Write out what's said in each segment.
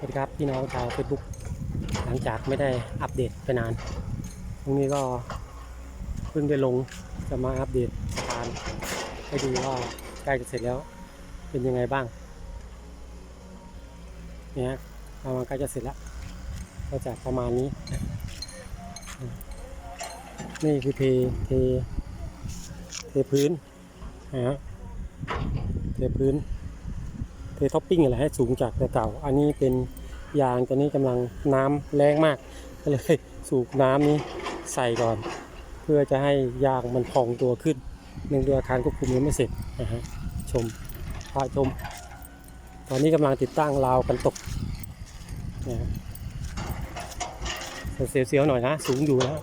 สวัสดีครับพี่น้องชาวเฟซบุ๊กหลังจากไม่ได้อัปเดตไปนานพรุ่งนี้ก็เพิ่งได้ลงจะมาอัปเดตสะพานให้ดูว่าใกล้จะเสร็จแล้วเป็นยังไงบ้างเนี่ยประมาณใกล้จะเสร็จแล้วก็จะประมาณนี้ นี่คือเทเทเทพื้นนะฮะเทพื้น เทท็อปปิ้งอะไรให้สูงจากแต่เก่า อันนี้เป็นยางตัวนี้กำลังน้ำแรงมาก ก็เลยสูบน้ำนี้ใส่ก่อน เพื่อจะให้ยางมันพองตัวขึ้นเนื่องด้วอาคารควบคุมยังไม่เสร็จนะฮะชมพาชม ตอนนี้กำลังติดตั้งราวกันตกนะเสียวๆหน่อยนะ สูงอยู่นะ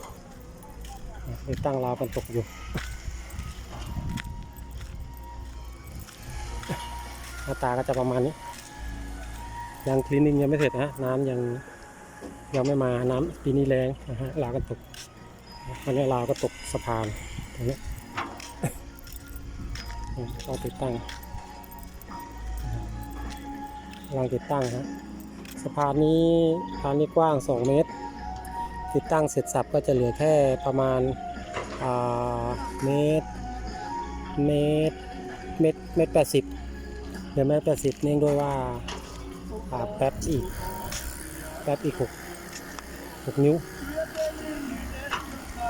ติดตั้งราวกันตกอยู่ หน้าตาก็จะประมาณนี้ยังคลีนนิ่งยังไม่เสร็จนะฮะน้ำยังยังไม่มาน้ำปีนี้แรงนะฮะลาวก็ตกวันนี้ลาวก็ตกสะพานตรงนี้ก็ติดตั้งกำลังติดตั้งฮะสะพานนี้สะพานนี้กว้าง 2 เมตร ติดตั้งเสร็จสับก็จะเหลือแค่ประมาณอ่าเมตรเมตรเมตรเมตรแปดสิบ เดี๋ยวแม่แปดสิบเนื่องด้วยว่าอาแป๊บอีก แป๊บอีกหกหกนิ้ว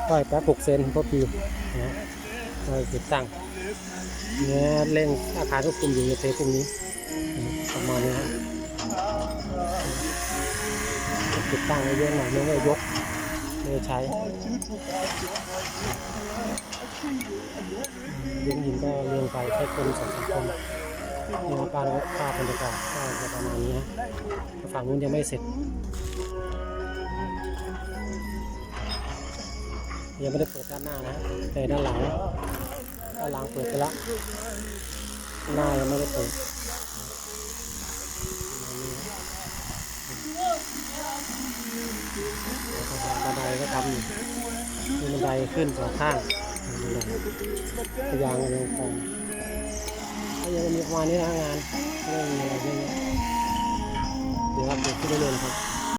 ก็แป๊บหกเซนพอปีนะก็ติดตั้งเนี่ยเล่นอาคารควบคุมอยู่ในเทปพวกนี้ประมาณนี้ติดตั้งเยอะหน่อยไม่ได้ยกไม่ได้ใช้เลี้ยงหินก็เรียงไปแค่คนสองสามคน นี่ครับบ้านภาพบรรยากาศก็จะประมาณนี้ฮะฝั่งนู้นยังไม่เสร็จ ยังไม่ได้เปิดด้านหน้านะแต่ด้านหลังด้านหลังเปิดไปแล้วหน้ายังไม่ได้เปิดบันไดก็ทำอยู่มีบันไดขึ้นสองข้างพยางยังคงก็ ยังมีประมาณนี้นะงานไม่ได้มีอะไรเยอะแยะเดี๋ยวอัปเดตขึ้นเรื่อยครับ